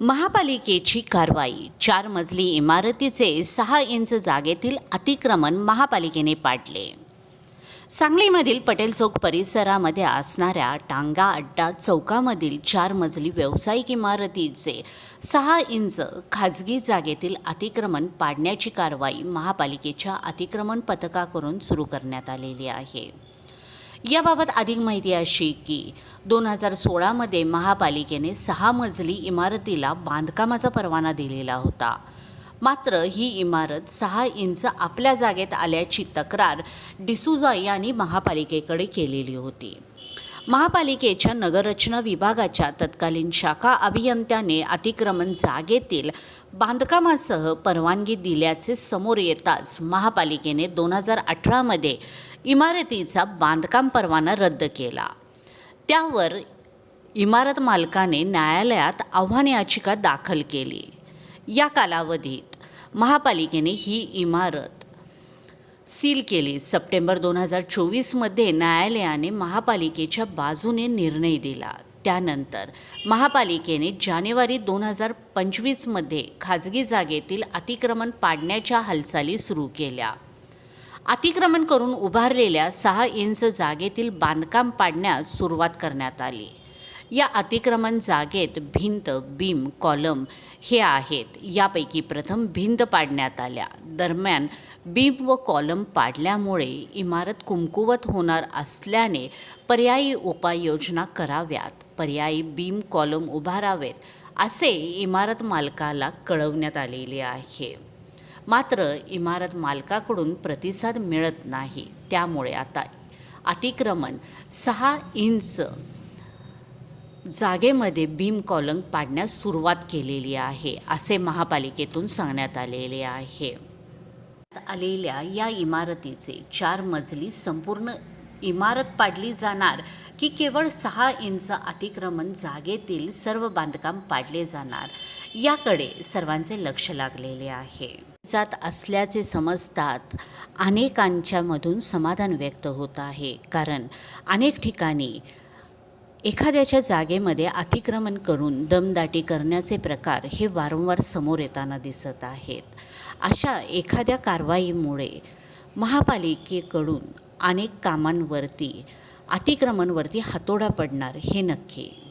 महापालिकेची कारवाई. चार मजली इमारतीचे सहा इंच जागेतील अतिक्रमण महापालिकेने पाडले. सांगलीमधील पटेल चौक परिसरामध्ये असणाऱ्या टांगा अड्डा चौकामधील चार मजली व्यावसायिक इमारतीचे सहा इंच खाजगी जागेतील अतिक्रमण पाडण्याची कारवाई महापालिकेच्या अतिक्रमण पथकाकडून सुरू करण्यात आलेली आहे. याबाबत अधिक माहिती अशी की दोन हजार सोळामध्ये महापालिकेने सहा मजली इमारतीला बांधकामाचा परवाना दिलेला होता. मात्र ही इमारत सहा इंच आपल्या जागेत आल्याची तक्रार डिसुजा यांनी महापालिकेकडे केलेली होती. महापालिकेच्या नगररचना विभागाच्या तत्कालीन शाखा अभियंत्याने अतिक्रमण जागेतील बांधकामासह परवानगी दिल्याचे समोर येताच महापालिकेने दोन हजार अठरामध्ये इमारतीचा बांधकाम परवाना रद्द केला. त्यावर इमारत मालकाने न्यायालयात आव्हान याचिका दाखल केली. या कालावधीत महापालिकेने ही इमारत सील केली. सप्टेंबर दोन हजार चोवीसमध्ये न्यायालयाने महापालिकेच्या बाजूने निर्णय दिला. त्यानंतर महापालिकेने जानेवारी दोन हजार पंचवीसमध्ये खाजगी जागेतील अतिक्रमण पाडण्याच्या हालचाली सुरू केल्या. अतिक्रमण करून उभारलेल्या सहा इंच जागेतील बांधकाम पाडण्यास सुरुवात करण्यात आली. या अतिक्रमण जागेत भिंत बीम कॉलम हे आहेत. यापैकी प्रथम भिंत पाडण्यात आल्या. दरम्यान बीम व कॉलम पाडल्यामुळे इमारत कुमकुवत होणार असल्याने पर्यायी उपाययोजना कराव्यात. पर्यायी बीम कॉलम उभारावेत असे इमारत मालकाला कळवण्यात आलेले आहे. मात्र इमारत मालकाकडून प्रतिसाद मिळत नाही. त्यामुळे आता अतिक्रमण सहा इंच जागेमध्ये बीम कॉलम पाडण्यास सुरुवात केलेली आहे असे महापालिकेतून सांगण्यात आलेले आहे. आलेल्या या इमारतीचे चार मजली संपूर्ण इमारत पाडली जाणार की केवळ सहा इंच अतिक्रमण जागेतील सर्व बांधकाम पाडले जाणार याकडे सर्वांचे लक्ष लागलेले आहे. जात असल्याचे समजतात अनेकांच्यामधून समाधान व्यक्त होत आहे. कारण अनेक ठिकाणी एखाद्याच्या जागेमध्ये अतिक्रमण करून दमदाटी करण्याचे प्रकार हे वारंवार समोर येताना दिसत आहेत. अशा एखाद्या कारवाईमुळे महापालिकेकडून अनेक कामांवरती अतिक्रमणवरती हातोडा पडणार हे नक्की.